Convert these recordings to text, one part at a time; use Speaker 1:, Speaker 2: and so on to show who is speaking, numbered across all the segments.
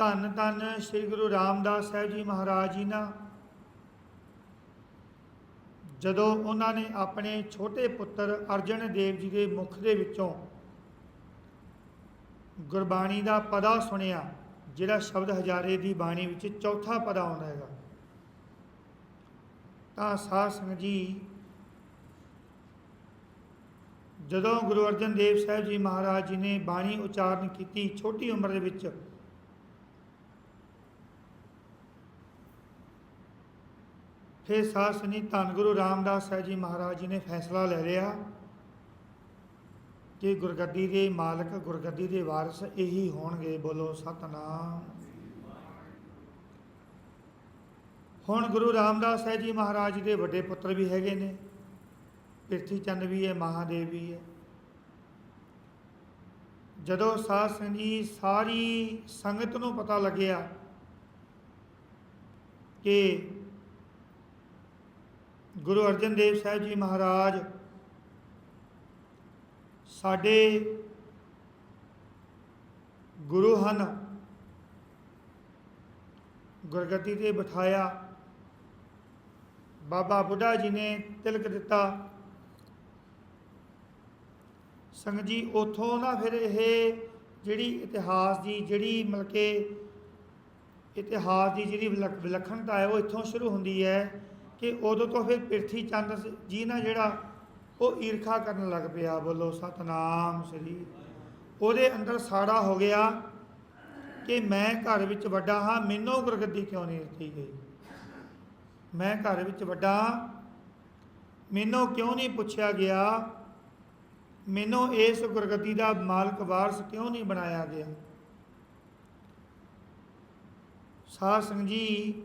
Speaker 1: ਧੰਨ ਧੰਨ ਸ੍ਰੀ ਗੁਰੂ ਰਾਮਦਾਸ ਸਾਹਿਬ ਜੀ ਮਹਾਰਾਜ ਜੀ ਨਾਲ। ਜਦੋਂ ਉਹਨਾਂ ਨੇ ਆਪਣੇ ਛੋਟੇ ਪੁੱਤਰ ਅਰਜਨ ਦੇਵ ਜੀ ਦੇ ਮੁਖ ਦੇ ਵਿੱਚੋਂ ਗੁਰਬਾਣੀ ਦਾ ਪਦਾ ਸੁਣਿਆ, ਜਿਹੜਾ ਸ਼ਬਦ ਹਜ਼ਾਰੇ ਦੀ ਬਾਣੀ ਵਿੱਚ ਚੌਥਾ ਪਦਾ ਆਉਂਦਾ ਹੈਗਾ, ਤਾਂ ਸਾਧ ਸੰਗਤ ਜੀ, ਜਦੋਂ ਗੁਰੂ ਅਰਜਨ ਦੇਵ ਸਾਹਿਬ ਜੀ ਮਹਾਰਾਜ ਜੀ ਨੇ ਬਾਣੀ ਉਚਾਰਨ ਕੀਤੀ ਛੋਟੀ ਉਮਰ ਦੇ ਵਿੱਚ ਫਿਰ ਸਾਧ ਸੰਗਤ, ਧੰਨ ਗੁਰੂ ਰਾਮਦਾਸ ਸਾਹਿਬ ਜੀ ਮਹਾਰਾਜ ਜੀ ਨੇ ਫੈਸਲਾ ਲੈ ਲਿਆ ਕਿ ਗੁਰਗੱਦੀ ਦੇ ਮਾਲਕ, ਗੁਰਗੱਦੀ ਦੇ ਵਾਰਿਸ ਇਹੀ ਹੋਣਗੇ। ਬੋਲੋ ਸਤਨਾਮ। ਹੁਣ ਗੁਰੂ ਰਾਮਦਾਸ ਸਾਹਿਬ ਜੀ ਮਹਾਰਾਜ ਜੀ ਦੇ ਵੱਡੇ ਪੁੱਤਰ ਵੀ ਹੈਗੇ ਨੇ। ਪ੍ਰਿਥੀ ਚੰਦ ਵੀ ਹੈ, ਮਹਾਦੇਵ ਵੀ ਹੈ। ਜਦੋਂ ਸਾਧ ਸੰਗਤ ਜੀ ਸਾਰੀ ਸੰਗਤ ਨੂੰ ਪਤਾ ਲੱਗਿਆ ਕਿ ਗੁਰੂ ਅਰਜਨ ਦੇਵ ਸਾਹਿਬ ਜੀ ਮਹਾਰਾਜ, ਸਾਡੇ ਗੁਰੂ ਹਨ। ਗੁਰਗੱਦੀ ਤੇ ਬਿਠਾਇਆ। ਬਾਬਾ ਬੁੱਢਾ ਜੀ ਨੇ ਤਿਲਕ ਦਿੱਤਾ। ਸੰਗਤ ਜੀ, ਉਥੋਂ ਨਾ ਫਿਰ ਇਹ ਜਿਹੜੀ ਇਤਿਹਾਸ ਦੀ, ਜਿਹੜੀ ਮਤਲਬ ਕਿ ਇਤਿਹਾਸ ਦੀ ਜਿਹੜੀ ਵਿਲੱਖ- ਵਿਲੱਖਣਤਾ ਹੈ, ਉਹ ਇੱਥੋਂ ਸ਼ੁਰੂ ਹੁੰਦੀ ਹੈ। ਕਿ ਉਦੋਂ ਤੋਂ ਫਿਰ ਪ੍ਰਿਥੀ ਚੰਦ ਸ- ਜੀ ਨਾ ਜਿਹੜਾ ਉਹ ਈਰਖਾ ਕਰਨ ਲੱਗ ਪਿਆ ਬੋਲੋ ਸਤਨਾਮ ਸ੍ਰੀ। ਉਹਦੇ ਅੰਦਰ ਸਾੜਾ ਹੋ ਗਿਆ ਕਿ ਮੈਂ ਘਰ ਵਿੱਚ ਵੱਡਾ ਹਾਂ ਮੈਨੂੰ ਗੁਰਗੱਦੀ ਕਿਉਂ ਨਹੀਂ ਦਿੱਤੀ ਗਈ? ਮੈਂ ਘਰ ਵਿੱਚ ਵੱਡਾ ਹਾਂ, ਮੈਨੂੰ ਕਿਉਂ ਨਹੀਂ ਪੁੱਛਿਆ ਗਿਆ? ਮੈਨੂੰ ਇਸ ਗੁਰਗੱਦੀ ਦਾ ਮਾਲਕ ਵਾਰਸ ਕਿਉਂ ਨਹੀਂ ਬਣਾਇਆ ਗਿਆ? ਸਾਧ ਸੰਗਤ ਜੀ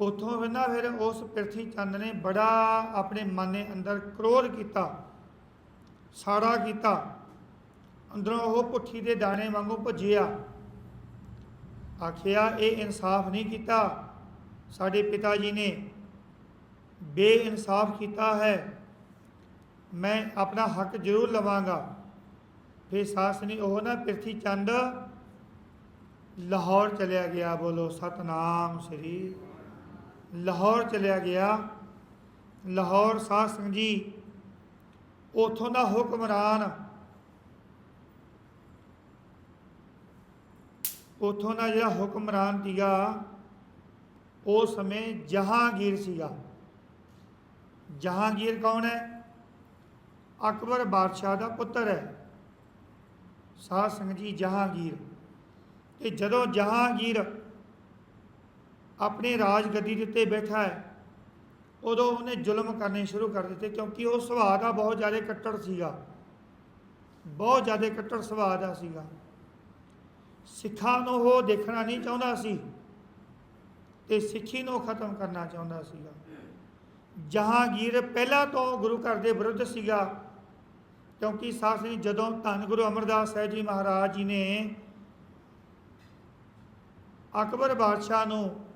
Speaker 1: ਉਥੋਂ ਫਿਰ ਨਾ ਫਿਰ ਉਸ ਪ੍ਰਿਥੀ ਚੰਦ ਨੇ ਬੜਾ ਆਪਣੇ ਮਨ ਦੇ ਅੰਦਰ ਕਰੋਧ ਕੀਤਾ, ਸਾੜਾ ਕੀਤਾ, ਅੰਦਰੋਂ ਉਹ ਪੁੱਠੀ ਦੇ ਦਾਣੇ ਵਾਂਗੂ ਭੱਜਿਆ। ਆਖਿਆ, ਇਹ ਇਨਸਾਫ ਨਹੀਂ ਕੀਤਾ ਸਾਡੇ ਪਿਤਾ ਜੀ ਨੇ। ਬੇਇਨਸਾਫ ਕੀਤਾ ਹੈ। ਮੈਂ ਆਪਣਾ ਹੱਕ ਜ਼ਰੂਰ ਲਵਾਂਗਾ। ਫਿਰ ਸਾਸ ਨੇ ਉਹ ਨਾ ਪ੍ਰਿਥੀ ਚੰਦ ਲਾਹੌਰ ਚਲਿਆ ਗਿਆ, ਬੋਲੋ, ਸਤਨਾਮ ਸ੍ਰੀ ਲਾਹੌਰ ਚਲਿਆ ਗਿਆ। ਲਾਹੌਰ ਸਾਧ ਸਿੰਘ ਜੀ, ਉਥੋਂ ਦਾ ਹੁਕਮਰਾਨ, ਉਥੋਂ ਦਾ ਜਿਹੜਾ ਹੁਕਮਰਾਨ ਸੀਗਾ ਉਸ ਸਮੇਂ ਜਹਾਂਗੀਰ ਸੀਗਾ। ਜਹਾਂਗੀਰ ਕੌਣ ਹੈ? ਅਕਬਰ ਬਾਦਸ਼ਾਹ ਦਾ ਪੁੱਤਰ ਹੈ। ਸਾਧ ਸਿੰਘ ਜੀ, ਜਹਾਂਗੀਰ। ਤੇ ਜਦੋਂ ਜਹਾਂਗੀਰ ਆਪਣੇ ਰਾਜ ਗੱਦੀ ਦੇ ਉੱਤੇ ਬੈਠਾ ਹੈ। ਉਦੋਂ ਉਹਨੇ ਜ਼ੁਲਮ ਕਰਨੇ ਸ਼ੁਰੂ ਕਰ ਦਿੱਤੇ ਕਿਉਂਕਿ ਉਹ ਸੁਭਾਅ ਦਾ ਬਹੁਤ ਜ਼ਿਆਦਾ ਕੱਟੜ ਸੀਗਾ। ਬਹੁਤ ਜ਼ਿਆਦਾ ਕੱਟੜ ਸੁਭਾਅ ਦਾ ਸੀਗਾ। ਸਿੱਖਾਂ ਨੂੰ ਉਹ ਦੇਖਣਾ ਨਹੀਂ ਚਾਹੁੰਦਾ ਸੀ ਤੇ ਸਿੱਖੀ ਨੂੰ ਖਤਮ ਕਰਨਾ ਚਾਹੁੰਦਾ ਸੀਗਾ। ਜਹਾਂਗੀਰ ਪਹਿਲਾਂ ਤੋਂ ਗੁਰੂ ਘਰ ਦੇ ਵਿਰੁੱਧ ਸੀਗਾ ਕਿਉਂਕਿ ਸਾਧ ਸੰਗਤ ਜਦੋਂ ਧੰਨ ਗੁਰੂ ਅਮਰਦਾਸ ਸਾਹਿਬ ਜੀ ਮਹਾਰਾਜ ਜੀ ਨੇ ਅਕਬਰ ਬਾਦਸ਼ਾਹ ਨੂੰ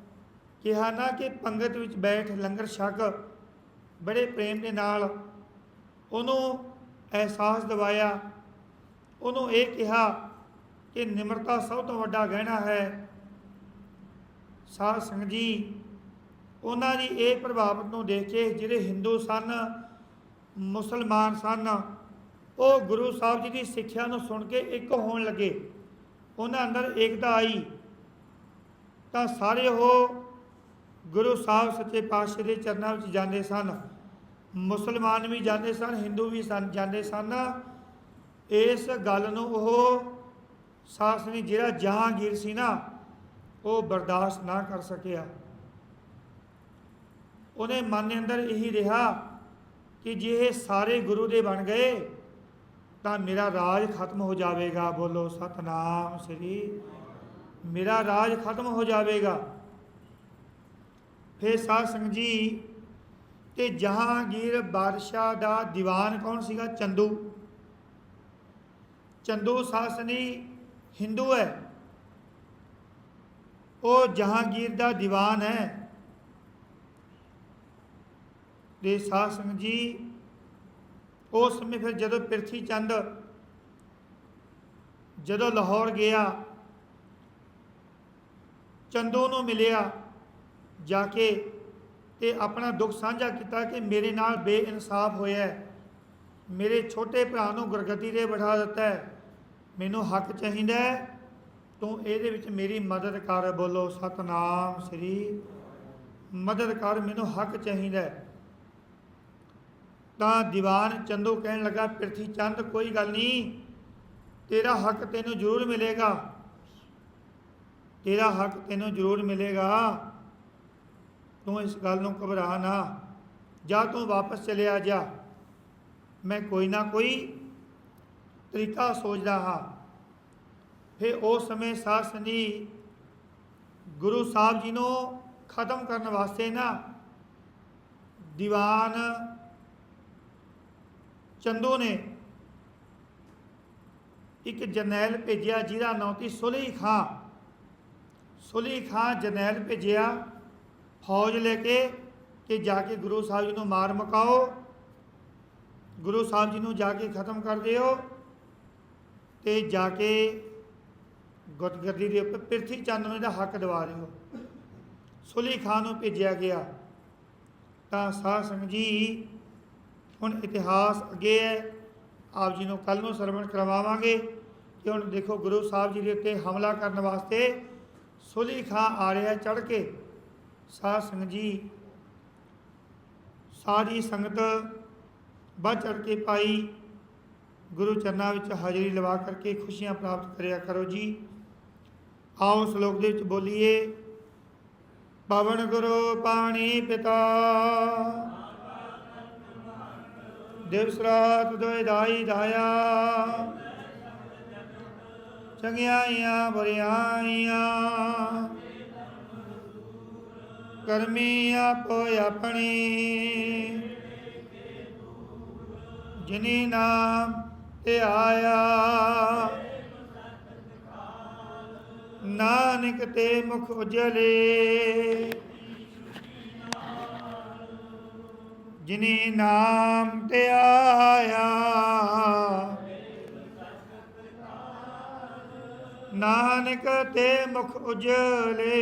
Speaker 1: ਕਿਹਾ ਨਾ ਕਿ ਪੰਗਤ ਵਿੱਚ ਬੈਠ ਲੰਗਰ ਛਕ, ਬੜੇ ਪ੍ਰੇਮ ਦੇ ਨਾਲ ਉਹਨੂੰ ਅਹਿਸਾਸ ਦਿਵਾਇਆ। ਉਹਨੂੰ ਇਹ ਕਿਹਾ ਕਿ ਨਿਮਰਤਾ ਸਭ ਤੋਂ ਵੱਡਾ ਗਹਿਣਾ ਹੈ। ਸਾਧ ਸੰਗਤ ਜੀ, ਉਹਨਾਂ ਦੀ ਇਹ ਪ੍ਰਭਾਵ ਨੂੰ ਦੇਖ ਕੇ ਜਿਹੜੇ ਹਿੰਦੂ ਸਨ, ਮੁਸਲਮਾਨ ਸਨ, ਉਹ ਗੁਰੂ ਸਾਹਿਬ ਜੀ ਦੀ ਸਿੱਖਿਆ ਨੂੰ ਸੁਣ ਕੇ ਇੱਕ ਹੋਣ ਲੱਗੇ। ਉਹਨਾਂ ਅੰਦਰ ਏਕਤਾ ਆਈ। ਤਾਂ ਸਾਰੇ ਉਹ ਗੁਰੂ ਸਾਹਿਬ ਸੱਚੇ ਪਾਤਸ਼ਾਹ ਦੇ ਚਰਨਾਂ ਵਿੱਚ ਜਾਂਦੇ ਸਨ। ਮੁਸਲਮਾਨ ਵੀ ਜਾਂਦੇ ਸਨ, ਹਿੰਦੂ ਵੀ ਸਨ, ਜਾਂਦੇ ਸਨ। ਇਸ ਗੱਲ ਨੂੰ ਉਹ ਸਾਸਨੀ ਜਿਹੜਾ ਜਹਾਂਗੀਰ ਸੀ ਨਾ, ਉਹ ਬਰਦਾਸ਼ਤ ਨਾ ਕਰ ਸਕਿਆ। ਉਹਨੇ ਮਨ ਦੇ ਅੰਦਰ ਇਹੀ ਰਿਹਾ ਕਿ ਜੇ ਇਹ ਸਾਰੇ ਗੁਰੂ ਦੇ ਬਣ ਗਏ, ਤਾਂ ਮੇਰਾ ਰਾਜ ਖਤਮ ਹੋ ਜਾਵੇਗਾ। ਬੋਲੋ, ਸਤਨਾਮ ਸ੍ਰੀ, ਮੇਰਾ ਰਾਜ ਖਤਮ ਹੋ ਜਾਵੇਗਾ। ਫਿਰ ਸਾਧ ਸੰਗਤ ਜੀ, ਤੇ ਜਹਾਂਗੀਰ ਬਾਦਸ਼ਾਹ ਦਾ ਦੀਵਾਨ ਕੌਣ ਸੀਗਾ? ਚੰਦੂ। ਚੰਦੂ ਸਾਸਨੀ ਹਿੰਦੂ ਹੈ। ਉਹ ਜਹਾਂਗੀਰ ਦਾ ਦੀਵਾਨ ਹੈ। ਦੇ ਸਾਧ ਸੰਗਤ ਜੀ ਉਸ ਸਮੇਂ ਫਿਰ ਜਦੋਂ ਪ੍ਰਿਥੀ ਚੰਦ ਜਦੋਂ ਲਾਹੌਰ ਗਿਆ, ਚੰਦੂ ਨੂੰ ਮਿਲਿਆ। ਜਾ ਕੇ ਤੇ ਆਪਣਾ ਦੁੱਖ ਸਾਂਝਾ ਕੀਤਾ ਕਿ ਮੇਰੇ ਨਾਲ ਬੇਇਨਸਾਫ ਹੋਇਆ ਮੇਰੇ ਛੋਟੇ ਭਰਾ ਨੂੰ ਗੁਰਗੱਦੀ ਤੇ ਬਿਠਾ ਦਿੱਤਾ ਮੈਨੂੰ ਹੱਕ ਚਾਹੀਦਾ ਤੂੰ ਇਹਦੇ ਵਿੱਚ ਮੇਰੀ ਮਦਦ ਕਰ, ਬੋਲੋ, ਸਤਨਾਮ ਸ੍ਰੀ ਮਦਦ ਕਰ, ਮੈਨੂੰ ਹੱਕ ਚਾਹੀਦਾ ਤਾਂ ਦੀਵਾਨ ਚੰਦੋ ਕਹਿਣ ਲੱਗਾ, ਪ੍ਰਿਥੀ ਚੰਦ, ਕੋਈ ਗੱਲ ਨਹੀਂ। ਤੇਰਾ ਹੱਕ ਤੈਨੂੰ ਜ਼ਰੂਰ ਮਿਲੇਗਾ। ਤੇਰਾ ਹੱਕ ਤੈਨੂੰ ਜ਼ਰੂਰ ਮਿਲੇਗਾ। ਤੂੰ ਇਸ ਗੱਲ ਨੂੰ ਘਬਰਾ ਨਾ। ਜਾਂ ਤੂੰ ਵਾਪਸ ਚਲਿਆ ਜਾ। ਮੈਂ ਕੋਈ ਨਾ ਕੋਈ ਤਰੀਕਾ ਸੋਚਦਾ ਹਾਂ। ਫਿਰ ਉਸ ਸਮੇਂ ਸਾਧ ਗੁਰੂ ਸਾਹਿਬ ਜੀ ਨੂੰ ਖਤਮ ਕਰਨ ਵਾਸਤੇ ਨਾ ਦੀਵਾਨ ਚੰਦੋ ਨੇ ਇੱਕ ਜਰਨੈਲ ਭੇਜਿਆ ਜਿਹਦਾ ਨਾਂ ਸੀ ਸੁਲਈ ਖਾਂ। ਸੁਲਈ ਖਾਂ ਜਰਨੈਲ ਭੇਜਿਆ। ਫੌਜ ਲੈ ਕੇ ਕਿ ਜਾ ਕੇ ਗੁਰੂ ਸਾਹਿਬ ਜੀ ਨੂੰ ਮਾਰ ਮਕਾਓ। ਗੁਰੂ ਸਾਹਿਬ ਜੀ ਨੂੰ ਜਾ ਕੇ ਖਤਮ ਕਰ ਦਿਓ ਤੇ ਜਾ ਕੇ ਗੁਰਗੱਦੀ ਦੇ ਉੱਪਰ ਪ੍ਰਿਥੀ ਚੰਦ ਨੂੰ ਇਹਦਾ ਹੱਕ ਦਿਵਾ ਦਿਓ। ਸੁਲੀ ਖਾਨ ਨੂੰ ਭੇਜਿਆ ਗਿਆ। ਤਾਂ ਸਾਧ ਸੰਗਤ ਜੀ, ਹੁਣ ਇਤਿਹਾਸ ਅੱਗੇ ਹੈ। ਆਪ ਜੀ ਨੂੰ ਕੱਲ ਨੂੰ ਸਰਵਣ ਕਰਵਾਵਾਂਗੇ। ਕਿ ਹੁਣ ਦੇਖੋ ਗੁਰੂ ਸਾਹਿਬ ਜੀ ਦੇ ਉੱਤੇ ਹਮਲਾ ਕਰਨ ਵਾਸਤੇ ਸੁਲੀ ਖਾਂ ਆ ਰਿਹਾ ਚੜ ਕੇ। ਸਾਧ ਸੰਗਤ ਜੀ, ਸਾਰੀ ਸੰਗਤ ਵੱਧ ਚੜ ਕੇ ਪਾਈ, ਗੁਰੂ ਚਰਨਾਂ ਵਿੱਚ ਹਾਜ਼ਰੀ ਲਵਾ ਕਰਕੇ ਖੁਸ਼ੀਆਂ ਪ੍ਰਾਪਤ ਕਰਿਆ ਕਰੋ ਜੀ। ਆਓ ਸ਼ਲੋਕ ਦੇ ਵਿੱਚ ਬੋਲੀਏ, ਪਵਨ ਗੁਰੂ ਪਾਣੀ ਪਿਤਾ। ਦਿਵਸ ਰਾਤ ਦੋਇ ਦਾਈ ਦਾਇਆ ਚੰਗਿਆਈਆਂ ਬੁਰਿਆਈਆਂ। ਕਰਮੀ ਆਪੋ ਆਪਣੀ। ਜਿਨੀ ਨਾਮ ਤੇ ਆਇਆ, ਨਾਨਕ ਤੇ ਮੁਖ ਉਜਲੇ। ਜਿਨੀ ਨਾਮ ਤੇ ਆਇਆ, ਨਾਨਕ ਤੇ ਮੁਖ ਉਜਲੇ।